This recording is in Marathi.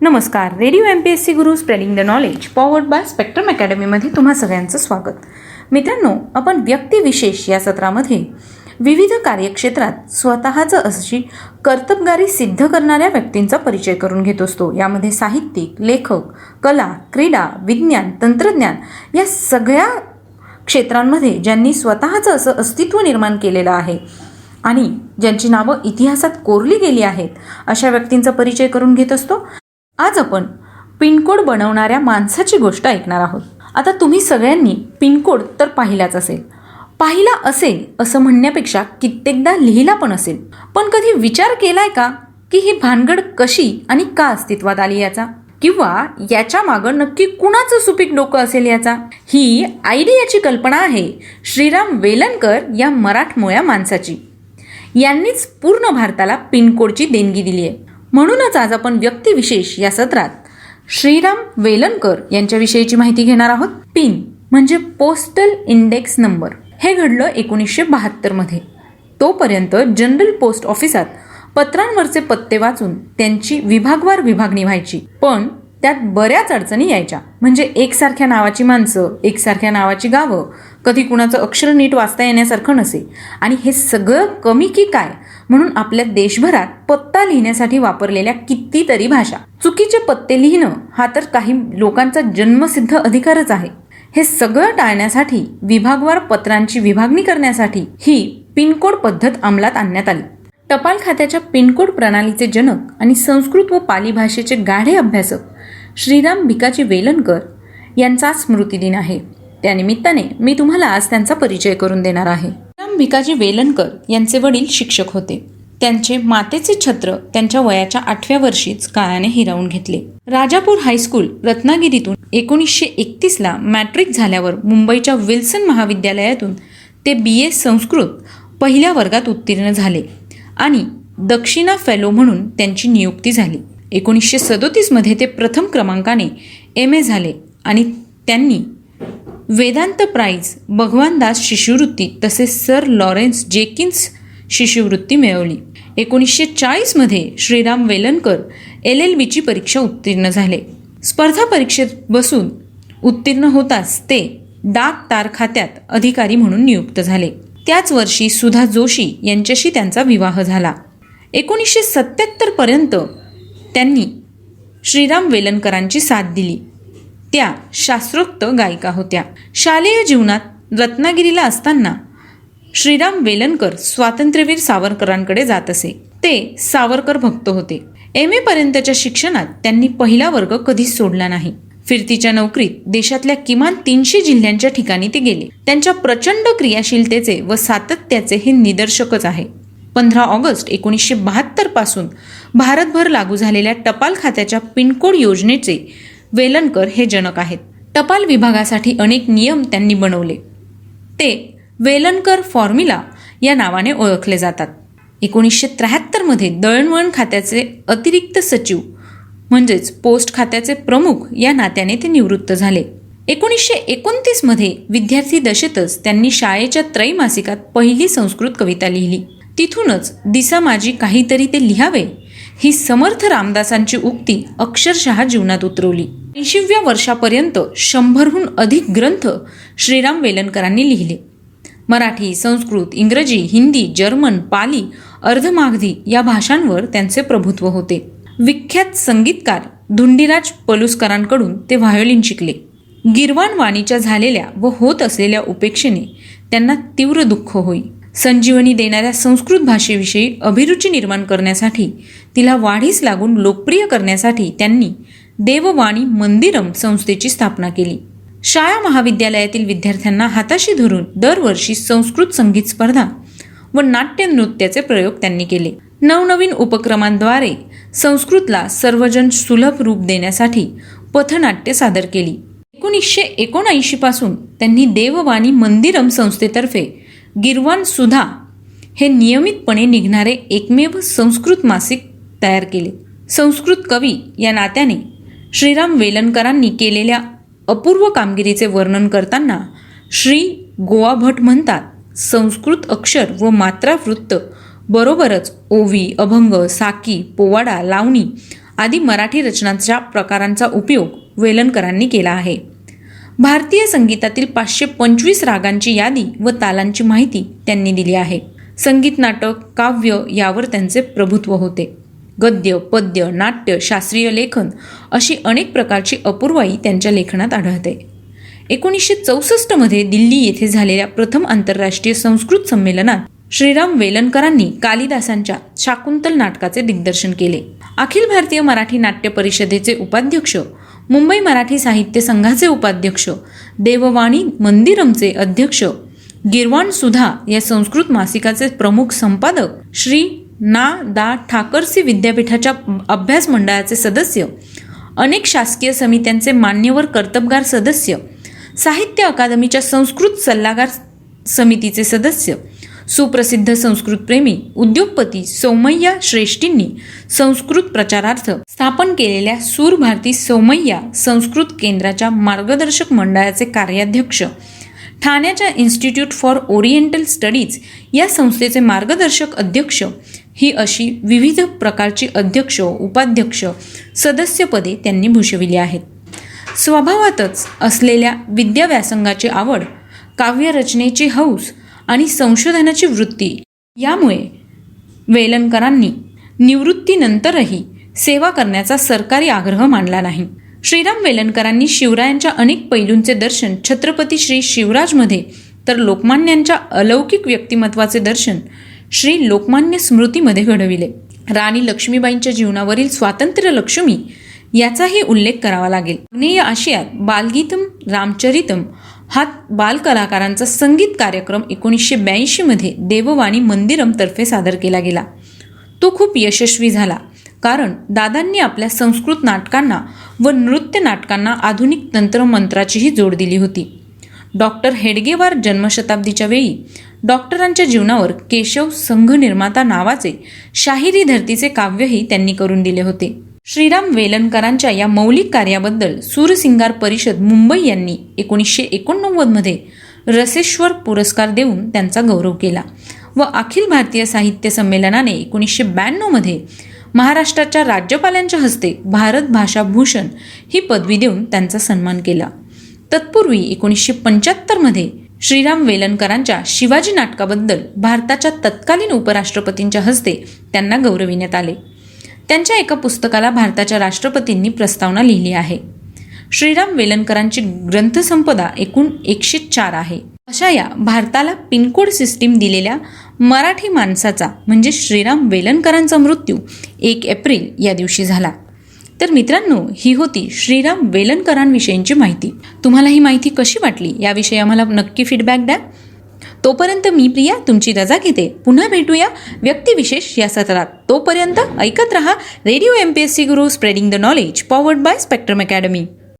नमस्कार. Radio M P S C Guru spreading the knowledge powered by Spectrum अकॅडमीमध्ये तुम्हा सगळ्यांचं स्वागत. मित्रांनो आपण व्यक्तिविशेष या सत्रामध्ये विविध कार्यक्षेत्रात स्वतःचं अशी कर्तबगारी सिद्ध करणाऱ्या व्यक्तींचा परिचय करून घेत असतो. यामध्ये साहित्यिक लेखक कला क्रीडा विज्ञान तंत्रज्ञान या सगळ्या क्षेत्रांमध्ये ज्यांनी स्वतःचं असं अस्तित्व निर्माण केलेलं आहे आणि ज्यांची नावं इतिहासात कोरली गेली आहेत अशा व्यक्तींचा परिचय करून घेत असतो. आज आपण पिनकोड बनवणाऱ्या माणसाची गोष्ट ऐकणार आहोत. आता तुम्ही सगळ्यांनी पिनकोड तर पाहिलाच असेल. पाहिला असेल असं म्हणण्यापेक्षा कित्येकदा लिहिला पण असेल. पण कधी विचार केलाय का? की ही भानगड कशी आणि का अस्तित्वात आली याचा? किंवा याच्या मागं नक्की कुणाचं सुपीक डोकं असेल याचा? ही आयडियाची कल्पना आहे श्रीराम वेलणकर या मराठमोळ्या माणसाची. यांनीच पूर्ण भारताला पिनकोडची देणगी दिली आहे म्हणूनच आज आपण व्यक्तिविशेष या सत्रात श्रीराम वेलणकर यांच्याविषयीची माहिती घेणार आहोत. पिन म्हणजे पोस्टल इंडेक्स नंबर. हे घडलं एकोणीसशे बहात्तरमध्ये तोपर्यंत जनरल पोस्ट ऑफिसात पत्रांवरचे पत्ते वाचून त्यांची विभागवार विभागणी व्हायची पण त्यात बऱ्याच अडचणी यायच्या. म्हणजे एकसारख्या नावाची माणसं एकसारख्या नावाची गावं कधी कुणाचं अक्षर नीट वाचता येण्यासारखं नसे. आणि हे सगळं कमी की काय? म्हणून आपल्या देशभरात पत्ता लिहिण्यासाठी वापरलेल्या कितीतरी भाषा. चुकीचे पत्ते लिहिणं हा तर काही लोकांचा जन्मसिद्ध अधिकारच आहे. हे सगळं टाळण्यासाठी विभागवार पत्रांची विभागणी करण्यासाठी ही पिनकोड पद्धत अंमलात आणण्यात आली. टपाल खात्याच्या पिनकोड प्रणालीचे जनक आणि संस्कृत व पाली भाषेचे गाढे अभ्यासक श्रीराम भिकाजी वेलणकर यांचा स्मृतिदिन आहे. त्यानिमित्ताने मी तुम्हाला आज त्यांचा परिचय करून देणार आहे. भिकाजी वेलणकर यांचे वडील शिक्षक होते. त्यांचे मातेचे छत्र त्यांच्या वयाच्या आठव्या वर्षीच काळाने हिरावून घेतले. राजापूर हायस्कूल रत्नागिरीतून एकोणीसशे एकतीसला मॅट्रिक झाल्यावर मुंबईच्या विल्सन महाविद्यालयातून ते बी ए संस्कृत पहिल्या वर्गात उत्तीर्ण झाले आणि दक्षिणा फेलो म्हणून त्यांची नियुक्ती झाली. एकोणीसशे सदोतीसमध्ये ते प्रथम क्रमांकाने एम ए झाले आणि त्यांनी वेदांत प्राईज भगवानदास शिष्यवृत्ती तसेच सर लॉरेन्स जेकिन्स शिष्यवृत्ती मिळवली. एकोणीसशे चाळीसमध्ये श्रीराम वेलणकर एल एल बीची परीक्षा उत्तीर्ण झाले. स्पर्धा परीक्षेत बसून उत्तीर्ण होताच ते डाक तार खात्यात अधिकारी म्हणून नियुक्त झाले. त्याच वर्षी सुधा जोशी यांच्याशी त्यांचा विवाह झाला. एकोणीसशे सत्त्याहत्तरपर्यंत त्यांनी श्रीराम वेलणकरांची साथ दिली. त्या शास्त्रोक्त गायिका होत्या. शालेय जीवनात रत्नागिरीला असताना श्रीराम वेलणकर स्वातंत्र्यवीर सावरकरांकडे जात असे. ते सावरकर भक्त होते. एम ए पर्यंतच्या शिक्षणात त्यांनी पहिला वर्ग कधीच सोडला नाही. फिरतीच्या नोकरीत देशातल्या किमान तीनशे जिल्ह्यांच्या ठिकाणी ते गेले. त्यांच्या प्रचंड क्रियाशीलतेचे व सातत्याचे हे निदर्शकच आहे. पंधरा ऑगस्ट एकोणीसशे बहात्तरपासून भारतभर लागू झालेल्या टपाल खात्याच्या पिनकोड योजनेचे वेलणकर हे जनक आहेत. टपाल विभागासाठी अनेक नियम त्यांनी बनवले. ते वेलणकर फॉर्म्युला या नावाने ओळखले जातात. एकोणीसशे त्र्याहत्तरमध्ये दळणवळण खात्याचे अतिरिक्त सचिव म्हणजेच पोस्ट खात्याचे प्रमुख या नात्याने ते निवृत्त झाले. एकोणीसशे एकोणतीसमध्ये विद्यार्थी दशेतच त्यांनी शाळेच्या त्रैमासिकात पहिली संस्कृत कविता लिहिली. तिथूनच दिसा माझी काहीतरी ते लिहावे ही समर्थ रामदासांची उक्ती अक्षरशः जीवनात उतरवली. ऐंशीव्या वर्षापर्यंत शंभरहून अधिक ग्रंथ श्रीराम वेलणकरांनी लिहिले. मराठी संस्कृत इंग्रजी हिंदी जर्मन पाली अर्धमागधी या भाषांवर त्यांचे प्रभुत्व होते. विख्यात संगीतकार धुंडीराज पलुसकरांकडून ते व्हायोलिन शिकले. गिरवाण वाणीच्या झालेल्या व होत असलेल्या उपेक्षेने त्यांना तीव्र दुःख होई. संजीवनी देणाऱ्या संस्कृत भाषेविषयी अभिरुची निर्माण करण्यासाठी तिला वाढीस लागून लोकप्रिय करण्यासाठी त्यांनी देववाणी मंदिरम संस्थेची स्थापना केली. शाळा महाविद्यालयातील विद्यार्थ्यांना हाताशी धरून दरवर्षी संस्कृत संगीत स्पर्धा व नाट्य नृत्याचे प्रयोग त्यांनी केले. नवनवीन उपक्रमांद्वारे संस्कृतला सर्वजन सुलभ रूप देण्यासाठी पथनाट्य सादर केली. एकोणीसशे एकोणऐंशी पासून त्यांनी देववाणी मंदिरम संस्थेतर्फे गिरवान सुधा हे नियमितपणे निघणारे एकमेव संस्कृत मासिक तयार केले. संस्कृत कवी या नात्याने श्रीराम वेलणकरांनी केलेल्या अपूर्व कामगिरीचे वर्णन करताना श्री गोवा भट म्हणतात संस्कृत अक्षर व मात्रा वृत्त बरोबरच ओवी अभंग साकी पोवाडा लावणी आदी मराठी रचनांच्या प्रकारांचा उपयोग वेलणकरांनी केला आहे. भारतीय संगीतातील पाचशे पंचवीस रागांची यादी व तालांची माहिती त्यांनी दिली आहे. संगीत नाटक काव्य यावर त्यांचे प्रभुत्व होते. गद्य पद्य नाट्य शास्त्रीय लेखन अशी अनेक प्रकारची अपूर्वाई त्यांच्या लेखनात आढळते. एकोणीसशे चौसष्टमध्ये दिल्ली येथे झालेल्या प्रथम आंतरराष्ट्रीय संस्कृत संमेलनात श्रीराम वेलणकरांनी कालिदासांच्या शाकुंतल नाटकाचे दिग्दर्शन केले. अखिल भारतीय मराठी नाट्य परिषदेचे उपाध्यक्ष मुंबई मराठी साहित्य संघाचे उपाध्यक्ष देववाणी मंदिरमचे अध्यक्ष गिरवाण सुधा या संस्कृत मासिकाचे प्रमुख संपादक श्री ना दा ठाकरसी विद्यापीठाच्या अभ्यास मंडळाचे सदस्य अनेक शासकीय समित्यांचे मान्यवर कर्तबगार सदस्य साहित्य अकादमीच्या संस्कृत सल्लागार समितीचे सदस्य सुप्रसिद्ध संस्कृतप्रेमी उद्योगपती सौमय्या श्रेष्ठींनी संस्कृत प्रचारार्थ स्थापन केलेल्या सूर भारती सौमय्या संस्कृत केंद्राच्या मार्गदर्शक मंडळाचे कार्याध्यक्ष ठाण्याच्या इन्स्टिट्यूट फॉर ओरिएंटल स्टडीज या संस्थेचे मार्गदर्शक अध्यक्ष ही अशी विविध प्रकारची अध्यक्ष उपाध्यक्ष सदस्यपदे त्यांनी भूषविली आहेत. स्वभावातच असलेल्या विद्याव्यासंगाची आवड काव्यरचनेची हौस आणि संशोधनाची वृत्ती. यामुळे वेलणकरांनी निवृत्तीनंतरही सेवा करण्याचा सरकारी आग्रह मानला नाही. श्रीराम वेलणकरांनी शिवरायांच्या अनेक पैलूंचे दर्शन छत्रपती श्री शिवराजमध्ये तर लोकमान्यांच्या अलौकिक व्यक्तिमत्वाचे दर्शन श्री लोकमान्य स्मृतीमध्ये घडविले. राणी लक्ष्मीबाईंच्या जीवनावरील स्वातंत्र्य लक्ष्मी याचाही उल्लेख करावा लागेल. आग्नेय आशियात बालगीतम रामचरितम हा बालकलाकारांचा संगीत कार्यक्रम एकोणीसशे ब्याऐंशीमध्ये देववाणी मंदिरमतर्फे सादर केला गेला. तो खूप यशस्वी झाला कारण दादांनी आपल्या संस्कृत नाटकांना व नृत्य नाटकांना आधुनिक तंत्रमंत्राचीही जोड दिली होती. डॉक्टर हेडगेवार जन्मशताब्दीच्या वेळी डॉक्टरांच्या जीवनावर केशव संघ निर्माता नावाचे शाहिरी धर्तीचे काव्यही त्यांनी करून दिले होते. श्रीराम वेलणकरांच्या या मौलिक कार्याबद्दल सूरसिंगार परिषद मुंबई यांनी एकोणीसशे एकोणनव्वदमध्ये रसेश्वर पुरस्कार देऊन त्यांचा गौरव केला व अखिल भारतीय साहित्य संमेलनाने एकोणीसशे ब्याण्णवमध्ये महाराष्ट्राच्या राज्यपालांच्या हस्ते भारत भाषा भूषण ही पदवी देऊन त्यांचा सन्मान केला. तत्पूर्वी एकोणीसशे पंच्याहत्तरमध्ये श्रीराम वेलणकरांच्या शिवाजी नाटकाबद्दल भारताच्या तत्कालीन उपराष्ट्रपतींच्या हस्ते त्यांना गौरविण्यात आले. त्यांच्या एका पुस्तकाला भारताच्या राष्ट्रपतींनी प्रस्तावना लिहिली आहे. श्रीराम वेलणकरांची ग्रंथसंपदा एकूण एकशे चार आहे. अशा या भारताला पिनकोड सिस्टीम दिलेल्या मराठी माणसाचा म्हणजे श्रीराम वेलणकरांचा मृत्यू एक एप्रिल या दिवशी झाला. तर मित्रांनो ही होती श्रीराम वेलणकरांविषयींची माहिती. तुम्हाला ही माहिती कशी वाटली? याविषयी आम्हाला नक्की फीडबॅक द्या. तोपर्यंत मी प्रिया तुमची रजा घेते. पुन्हा भेटूया व्यक्तिविशेष या सत्रात. तोपर्यंत ऐकत रहा radio M P S C Guru spreading the knowledge powered by Spectrum academy